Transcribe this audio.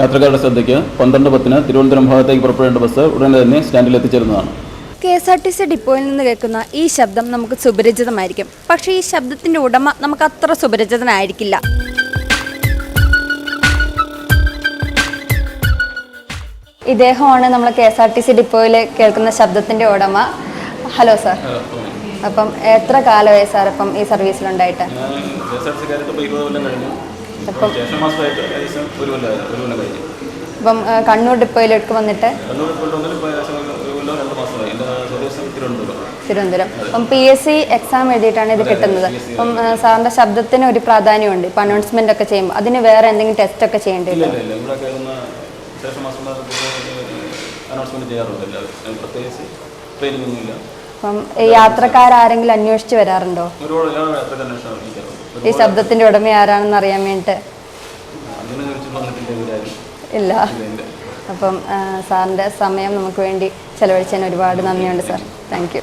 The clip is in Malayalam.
യാത്രക്കാരുടെ ശ്രദ്ധയ്ക്ക് പന്ത്രണ്ട് പത്തിന് തിരുവനന്തപുരം ഭാഗത്തേക്ക് പുറപ്പെടേണ്ട ബസ് ഉടനെ തന്നെ സ്റ്റാൻഡിൽ എത്തിച്ചേരുന്നതാണ്. K S R T C ഡിപ്പോയിൽ നിന്ന് കേൾക്കുന്ന ഈ ശബ്ദം നമുക്ക് സുപരിചിതമായിരിക്കും. പക്ഷേ ഈ ശബ്ദത്തിന്റെ ഉടമ നമുക്ക് അത്ര സുപരിചിതനായിരിക്കില്ല. ഇദ്ദേഹമാണ് നമ്മൾ K S R T C ഡിപ്പോയിൽ കേൾക്കുന്ന ശബ്ദത്തിന്റെ ഉടമ. Hello sir. അപ്പം എത്ര കാലമായി സാർ ഇപ്പം ഈ സർവീസിലുണ്ടായിട്ട്? ഇപ്പം കണ്ണൂർ ഡിപ്പോയിലേക്ക് വന്നിട്ട് തിരുവനന്തപുരം. അപ്പം പി എസ് സി എക്സാം എഴുതിയിട്ടാണ് ഇത് കിട്ടുന്നത്. അപ്പം സാറിന്റെ ശബ്ദത്തിന് ഒരു പ്രാധാന്യമുണ്ട്. ഇപ്പം അനൗൺസ്മെന്റ് ഒക്കെ ചെയ്യുമ്പോൾ അതിന് വേറെ എന്തെങ്കിലും ടെസ്റ്റ് ഒക്കെ ചെയ്യേണ്ടി ചെയ്യാറുണ്ട് പ്രത്യേകിച്ച് ട്രെയിനിങ് ഒന്നുമില്ല. അപ്പം യാത്രക്കാർ ആരെങ്കിലും അന്വേഷിച്ച് വരാറുണ്ടോ? ഈ ശബ്ദത്തിന്റെ ഉടമ ആരാണെന്ന് അറിയാൻ ഇവരാരും ഇല്ല. അപ്പം സാറിന്റെ സമയം നമുക്ക് വേണ്ടി ചെലവഴിച്ചതിന് ഒരുപാട് നന്ദിയുണ്ട് സാർ. Thank you.